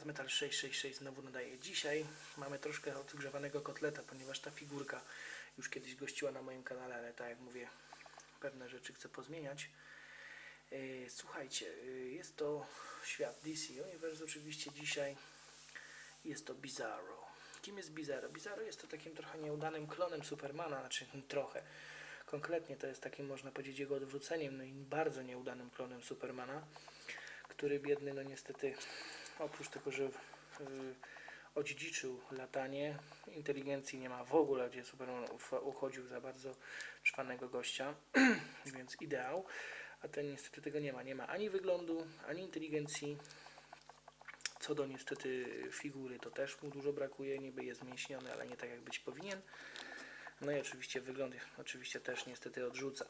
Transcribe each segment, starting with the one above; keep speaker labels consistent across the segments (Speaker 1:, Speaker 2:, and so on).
Speaker 1: 666 znowu nadaje. Dzisiaj mamy troszkę odgrzewanego kotleta, ponieważ ta figurka już kiedyś gościła na moim kanale, ale tak jak mówię, pewne rzeczy chcę pozmieniać. Yy, Słuchajcie, yy, jest to świat DC Universe oczywiście dzisiaj. Jest to Bizarro. Kim jest Bizarro? Bizarro jest to takim trochę nieudanym klonem Supermana, znaczy trochę. Konkretnie to jest takim, można powiedzieć, jego odwróceniem, no i bardzo nieudanym klonem Supermana, który biedny, no niestety, oprócz tego, że yy, odziedziczył latanie, inteligencji nie ma w ogóle, gdzie Superman uchodził za bardzo czwanego gościa, więc ideał, a ten niestety tego nie ma. Nie ma ani wyglądu, ani inteligencji, co do niestety figury, to też mu dużo brakuje, niby jest mięśniony, ale nie tak jak być powinien. No i oczywiście wygląd oczywiście też niestety odrzuca.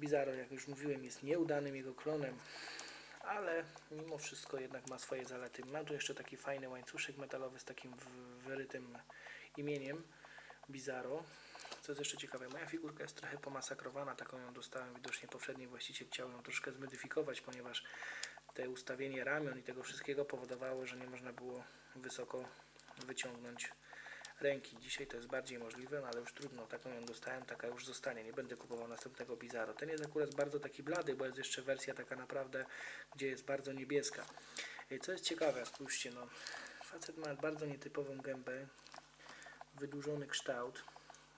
Speaker 1: Bizarro, jak już mówiłem, jest nieudanym jego klonem, ale mimo wszystko jednak ma swoje zalety. Ma tu jeszcze taki fajny łańcuszek metalowy z takim wyrytym imieniem Bizarro. Co jest jeszcze ciekawe, moja figurka jest trochę pomasakrowana, taką ją dostałem, widocznie poprzedni właściciel chciał ją troszkę zmodyfikować, ponieważ te ustawienie ramion i tego wszystkiego powodowało, że nie można było wysoko wyciągnąć ręki. Dzisiaj to jest bardziej możliwe, no ale już trudno, taką ją dostałem, taka już zostanie. Nie będę kupował następnego Bizarro. Ten jest akurat bardzo taki blady, bo jest jeszcze wersja taka naprawdę, gdzie jest bardzo niebieska. Y, Co jest ciekawe, spójrzcie, no, facet ma bardzo nietypową gębę, wydłużony kształt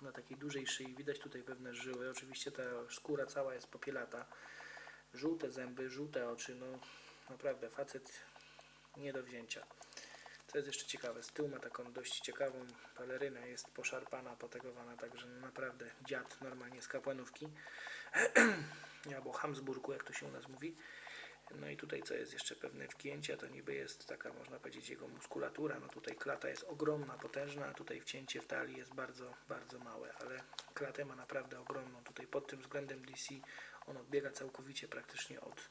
Speaker 1: na takiej dużej szyi. Widać tutaj pewne żyły. Oczywiście ta skóra cała jest popielata. Żółte zęby, żółte oczy, no naprawdę facet nie do wzięcia. Co jest jeszcze ciekawe, z tyłu ma taką dość ciekawą pelerynę, jest poszarpana, potegowana, także naprawdę dziad normalnie z kapłanówki, albo Habsburgu, jak to się u nas mówi. No i tutaj co jest jeszcze pewne wgięcia, to niby jest taka, można powiedzieć, jego muskulatura, no tutaj klata jest ogromna, potężna, a tutaj wcięcie w talii jest bardzo, bardzo małe, ale klatę ma naprawdę ogromną, tutaj pod tym względem DC on odbiega całkowicie praktycznie od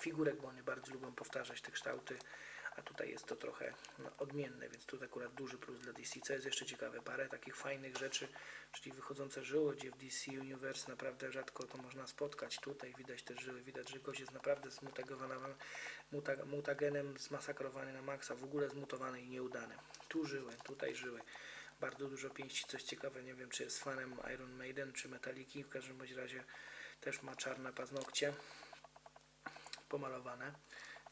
Speaker 1: figurek, bo one bardzo lubią powtarzać te kształty, a tutaj jest to trochę no, odmienne, więc tu akurat duży plus dla DC. Co jest jeszcze ciekawe, parę takich fajnych rzeczy, czyli wychodzące żyły, gdzie w DC Universe naprawdę rzadko to można spotkać. Tutaj widać te żyły, widać, że gość jest naprawdę zmutagowany, muta, mutagenem zmasakrowany na maksa, w ogóle zmutowany i nieudany. Tu żyły, tutaj żyły. Bardzo dużo pięści, coś ciekawe, nie wiem czy jest fanem Iron Maiden czy Metaliki, w każdym bądź razie też ma czarne paznokcie pomalowane.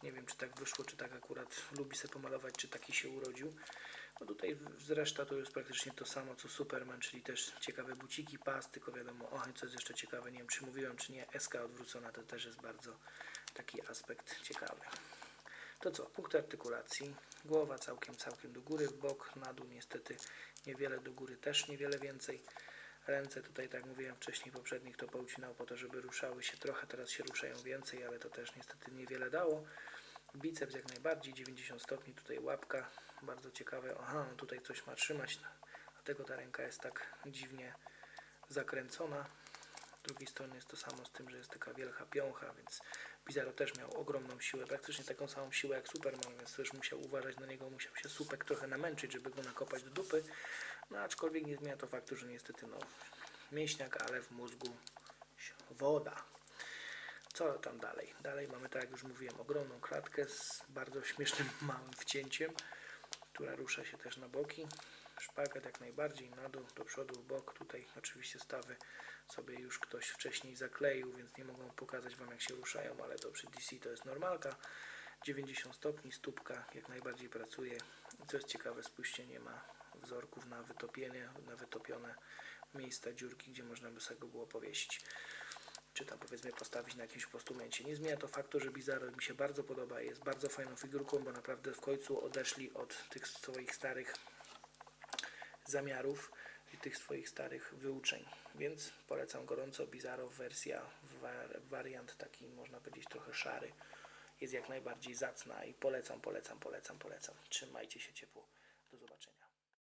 Speaker 1: Nie wiem, czy tak wyszło, czy tak akurat lubi sobie pomalować, czy taki się urodził. No tutaj zreszta to jest praktycznie to samo co Superman, czyli też ciekawe buciki, pas, tylko wiadomo, o, co jest jeszcze ciekawe, nie wiem czy mówiłem, czy nie, SK odwrócona, to też jest bardzo taki aspekt ciekawy. To co, punkt artykulacji, głowa całkiem, całkiem do góry, w bok, na dół niestety niewiele do góry, też niewiele więcej. Ręce tutaj, tak jak mówiłem wcześniej, poprzednich to poucinał po to, żeby ruszały się trochę, teraz się ruszają więcej, ale to też niestety niewiele dało. Biceps jak najbardziej, 90 stopni, tutaj łapka, bardzo ciekawe, aha, on tutaj coś ma trzymać, dlatego ta ręka jest tak dziwnie zakręcona. Drugiej strony jest to samo z tym, że jest taka wielka piącha, więc Bizarro też miał ogromną siłę, praktycznie taką samą siłę jak Superman, więc też musiał uważać na niego, musiał się Supek trochę namęczyć, żeby go nakopać do dupy. No aczkolwiek nie zmienia to faktu, że niestety no, mięśniak, ale w mózgu woda. Co tam dalej? Dalej mamy, tak jak już mówiłem, ogromną klatkę z bardzo śmiesznym małym wcięciem, która rusza się też na boki. Szpagat jak najbardziej na dół, do przodu, bok. Tutaj oczywiście stawy sobie już ktoś wcześniej zakleił, więc nie mogą pokazać Wam jak się ruszają, ale to przy DC to jest normalka. 90 stopni, stópka jak najbardziej pracuje. I co jest ciekawe, spójrzcie, nie ma wzorków na wytopienie, na wytopione miejsca, dziurki, gdzie można by sobie go było powiesić czy tam powiedzmy postawić na jakimś postumencie. Nie zmienia to faktu, że Bizarro mi się bardzo podoba, jest bardzo fajną figurką, bo naprawdę w końcu odeszli od tych swoich starych zamiarów i tych swoich starych wyuczeń. Więc polecam gorąco Bizarro wersja, war, wariant taki można powiedzieć trochę szary. Jest jak najbardziej zacna i polecam, polecam, polecam, polecam. Trzymajcie się ciepło.